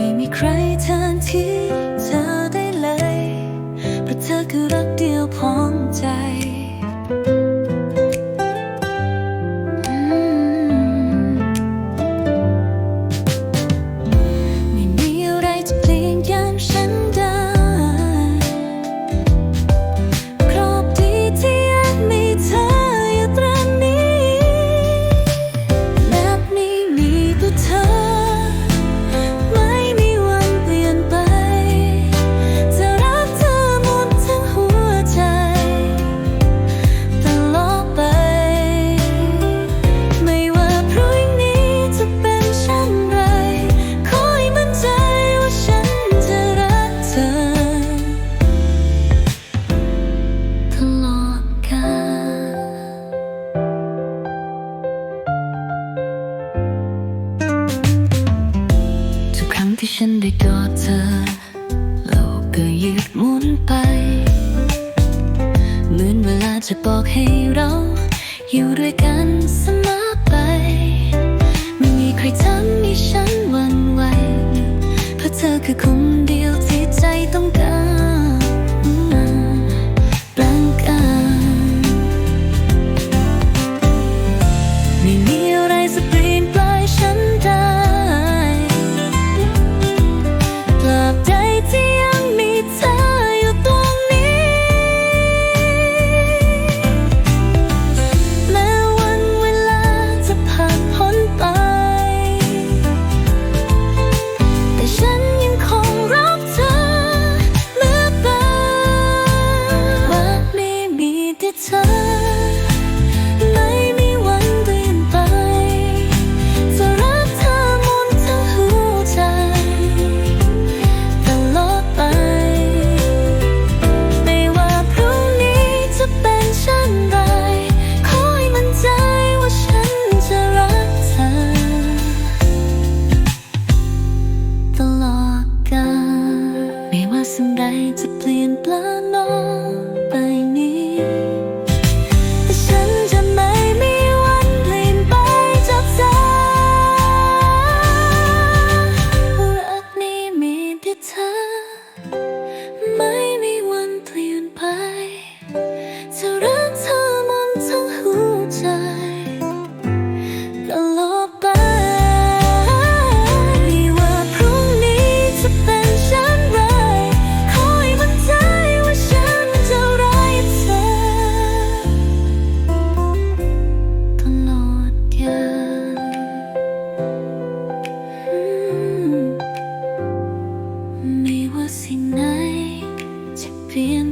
ไม่มีใครแทนที่ ที่ฉันได้กอดเธอโลกก็หยุดหมุนไป เหมือนเวลาจะบอกให้เรา อยู่ด้วยกันเสมอไป ไม่มีใครทำให้ฉันหวั่นไหวเพราะเธอคือคนเดียวที่ใจต้องการ 承诺。being